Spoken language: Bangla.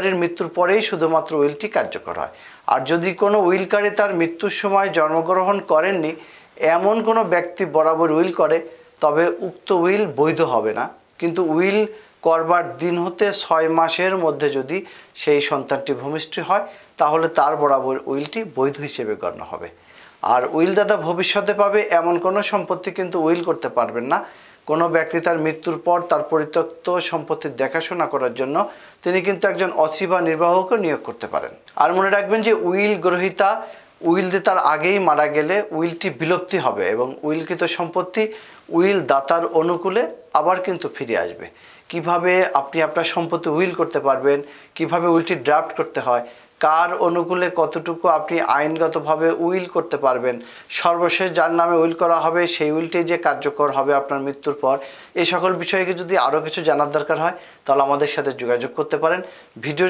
উইলকারীর মৃত্যুর পরেই শুধুমাত্র উইলটি কার্যকর হয়। আর যদি কোনো উইলকারী তার মৃত্যুর সময় জন্মগ্রহণ করেননি, এমন কোনো ব্যক্তি বরাবর উইল করে, তবে উক্ত উইল বৈধ হবে না। কিন্তু উইল করবার দিন হতে ছয় মাসের মধ্যে যদি সেই সন্তানটি ভূমিষ্ঠ হয়, তাহলে তার বরাবর উইলটি বৈধ হিসেবে গণ্য হবে। আর উইল দাদা ভবিষ্যতে পাবে এমন কোনো সম্পত্তি কিন্তু উইল করতে পারবেন না। কোনো ব্যক্তি তার মৃত্যুর পর তার পরিত্যক্ত সম্পত্তির দেখাশোনা করার জন্য তিনি কিন্তু একজন অসি বা নির্বাহকও নিয়োগ করতে পারেন। আর মনে রাখবেন যে উইল গ্রহীতা, উইল দিয়ে তার আগেই মারা গেলে উইলটি বিলুপ্তি হবে এবং উইলকৃত সম্পত্তি উইল দাতার অনুকূলে আবার কিন্তু ফিরে আসবে। কীভাবে আপনি আপনার সম্পত্তি উইল করতে পারবেন, কীভাবে উইলটি ড্রাফট করতে হয় কার অনুকূলে কতটুকু আপনি আইনগতভাবে উইল করতে পারবেন? সর্বশেষ যার নামে উইল করা হবে, সেই উইলটি যে কার্যকর হবে আপনার মৃত্যুর পর। এই সকল বিষয়কে যদি আরও কিছু জানার দরকার হয়, তাহলে আমাদের সাথে যোগাযোগ করতে পারেন। ভিডিও